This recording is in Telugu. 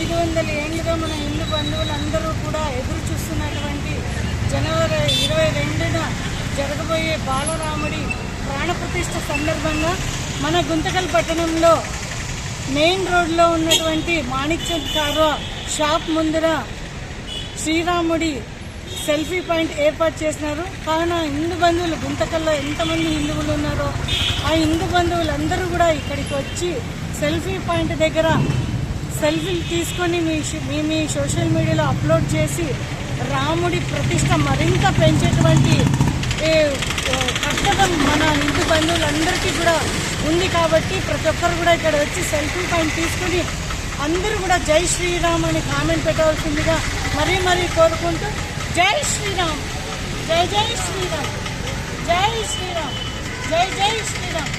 ఐదు వందల ఏళ్ళుగా మన హిందూ బంధువులందరూ కూడా ఎదురు చూస్తున్నటువంటి జనవరి ఇరవై రెండున జరగబోయే బాలరాముడి ప్రాణప్రతిష్ఠ సందర్భంగా మన గుంతకల్ పట్టణంలో మెయిన్ రోడ్లో ఉన్నటువంటి మాణిక్చంద్ కార్వా షాప్ ముందర శ్రీరాముడి సెల్ఫీ పాయింట్ ఏర్పాటు చేసినారు. కావున హిందూ బంధువులు గుంతకల్లో ఎంతమంది హిందువులు ఉన్నారో ఆ హిందూ బంధువులందరూ కూడా ఇక్కడికి వచ్చి సెల్ఫీ పాయింట్ దగ్గర సెల్ఫీలు తీసుకొని మీ మీ మీ సోషల్ మీడియాలో అప్లోడ్ చేసి రాముడి ప్రతిష్ట మరింత పెంచేటువంటి కర్తవ్యం మన హిందూ బంధువులందరికీ కూడా ఉంది కాబట్టి ప్రతి ఒక్కరు కూడా ఇక్కడ వచ్చి సెల్ఫీ పాయింట్ తీసుకుని అందరూ కూడా జై శ్రీరామ్ అని కామెంట్ పెట్టవలసిందిగా మరీ మరీ కోరుకుంటూ జై శ్రీరామ్. జై జై శ్రీరామ్. జై శ్రీరామ్. జై జై శ్రీరామ్.